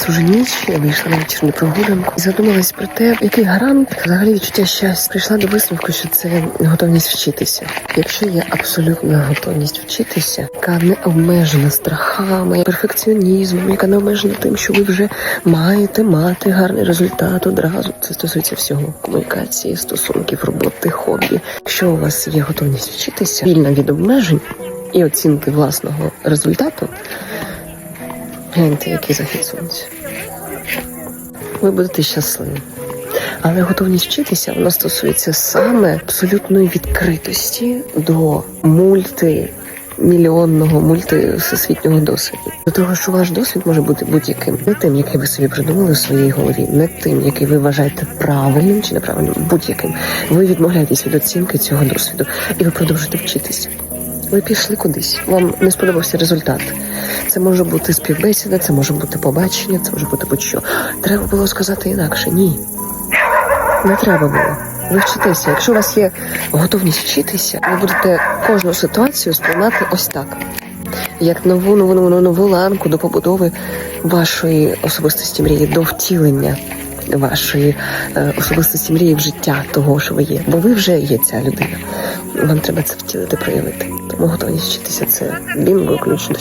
зараз уже ніч, я вийшла на вечірню прогулянку і задумалась про те, який гарант взагалі відчуття щастя. Прийшла до висновку, що це готовність вчитися. Якщо є абсолютна готовність вчитися, яка не обмежена страхами, перфекціонізмом, яка не обмежена тим, що ви вже маєте мати гарний результат одразу. Це стосується всього комунікації, стосунків, роботи, хобі. Якщо у вас є готовність вчитися, вільна від обмежень і оцінки власного результату. Гляньте, який захід сонця. Ви будете щасливі. Але готовність вчитися вона стосується саме абсолютної відкритості до мультимільйонного, мультивсесвітнього досвіду. До того, що ваш досвід може бути будь-яким, не тим, який ви собі придумали в своїй голові, не тим, який ви вважаєте правильним чи неправильним, будь-яким. Ви відмовляєтесь від оцінки цього досвіду, і ви продовжуєте вчитися. Ви пішли кудись, вам не сподобався результат. Це може бути співбесіда, це може бути побачення, це може бути будь-що. Треба було сказати інакше. Ні. Не треба було. Ви вчитеся. Якщо у вас є готовність вчитися, ви будете кожну ситуацію сприймати ось так. Як нову нову нову нову ланку до побудови вашої особистості мрії, до втілення вашої е, особистості мрії в життя того, що ви є. Бо ви вже є ця людина. Вам треба це втілити, проявити. Тому готовність вчитися це бінго, ключ до.